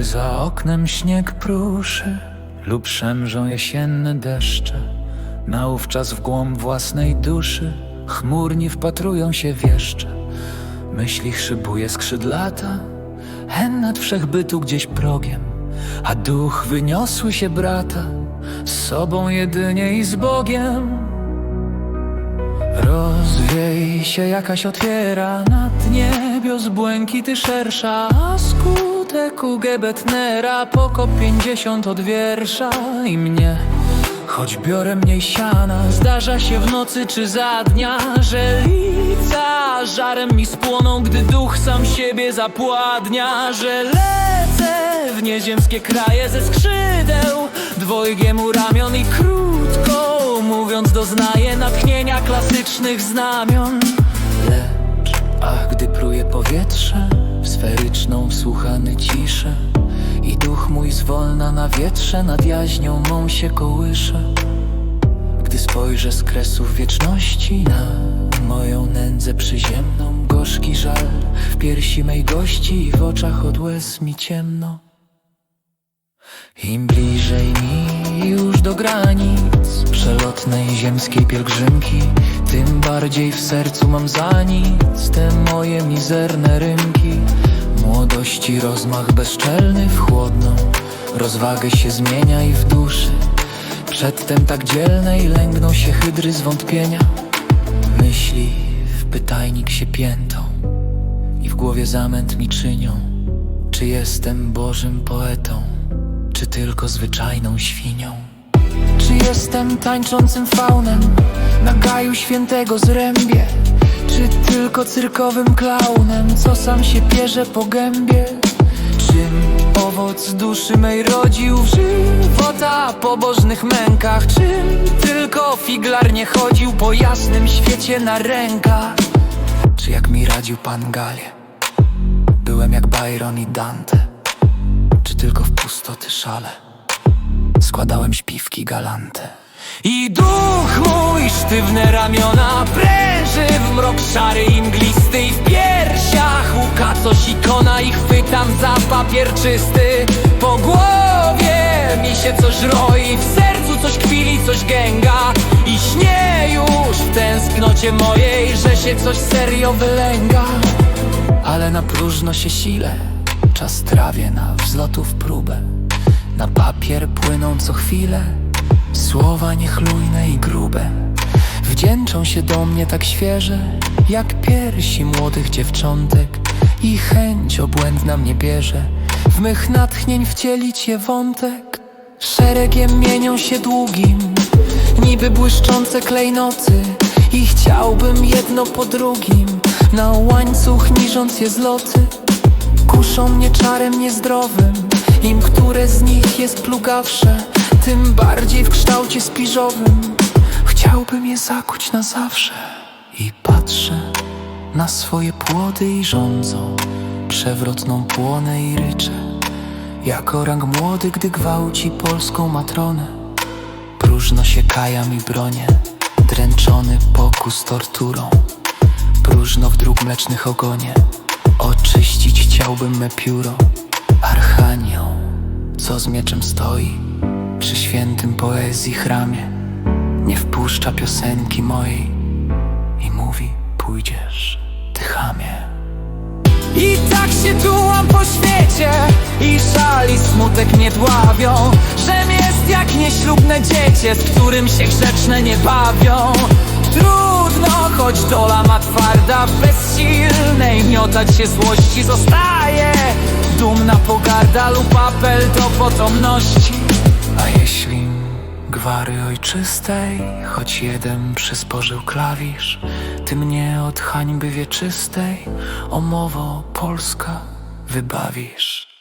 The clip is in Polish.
za oknem śnieg pruszy lub szemrzą jesienne deszcze. Naówczas w głąb własnej duszy chmurni wpatrują się wieszcze. Myśli szybuje skrzydlata, hen nad wszechbytu gdzieś progiem, a duch wyniosły się brata z sobą jedynie i z Bogiem. Rozwiej się jakaś otwiera nad niebios błękity szersza, a skutek u Gebetnera. Poko pięćdziesiąt od wiersza i mnie. Choć biorę mniej siana, zdarza się w nocy czy za dnia, że lica żarem mi spłoną, gdy duch sam siebie zapładnia, że lecę w nieziemskie kraje ze skrzydeł, dwojgiem u ramion i krótko mówiąc doznaję natchnienia klasycznych znamion. Lecz, ach, gdy pruje powietrze, w sferyczną wsłuchany ciszę i duch mój zwolna na wietrze nad jaźnią mą się kołysze. Gdy spojrzę z kresów wieczności na moją nędzę przyziemną, gorzki żal w piersi mej gości i w oczach od łez mi ciemno. Im bliżej mi już do granic przelotnej ziemskiej pielgrzymki, tym bardziej w sercu mam za nic te moje mizerne rynki. Młodości rozmach bezczelny w chłodną, rozwagę się zmienia i w duszy. Przedtem tak dzielnej lęgną się hydry zwątpienia. Myśli w pytajnik się piętą i w głowie zamęt mi czynią. Czy jestem Bożym poetą, czy tylko zwyczajną świnią? Czy jestem tańczącym faunem na gaju świętego zrębie? Czy tylko cyrkowym klaunem, co sam się pierze po gębie? Czym owoc duszy mej rodził w żywota pobożnych mękach? Czym tylko figlar nie chodził po jasnym świecie na rękach? Czy jak mi radził pan Galie? Byłem jak Byron i Dante tylko w pustoty szale. Składałem śpiwki galante. I duch mój sztywne ramiona Pręży w mrok szary i mglisty I w piersiach łuka coś ikona. I chwytam za papier czysty. Po głowie mi się coś roi W sercu coś kwili, coś gęga. I śnię już w tęsknocie mojej Że się coś serio wylęga. Ale na próżno się sile Czas trawię na wzlotów próbę. Na papier płyną co chwilę Słowa niechlujne i grube. Wdzięczą się do mnie tak świeże Jak piersi młodych dziewczątek. I chęć obłędna mnie bierze. W mych natchnień wcielić je wątek. Szeregiem mienią się długim Niby błyszczące klejnoty. I chciałbym jedno po drugim. Na łańcuch niżąc je z loty Kuszą mnie czarem niezdrowym. Im które z nich jest plugawsze Tym bardziej w kształcie spiżowym. Chciałbym je zakuć na zawsze I patrzę na swoje płody i rządzą Przewrotną płonę i ryczę. Jak orang młody, gdy gwałci polską matronę Próżno się kajam i bronię Dręczony pokus torturą. Próżno w dróg mlecznych ogonie Oczyścić chciałbym me pióro Archanioł, co z mieczem stoi Przy świętym poezji chramie. Nie wpuszcza piosenki mojej I mówi pójdziesz, ty chamie. I tak się tułam po świecie I szal i smutek mnie dławią Żem jest jak nieślubne dziecię Z którym się grzeczne nie bawią choć dola ma twarda bezsilnej miotać się złości zostaje. Dumna pogarda lub apel do potomności. A jeśli gwary ojczystej Choć jeden przysporzył klawisz Ty mnie od hańby wieczystej O mowo Polska wybawisz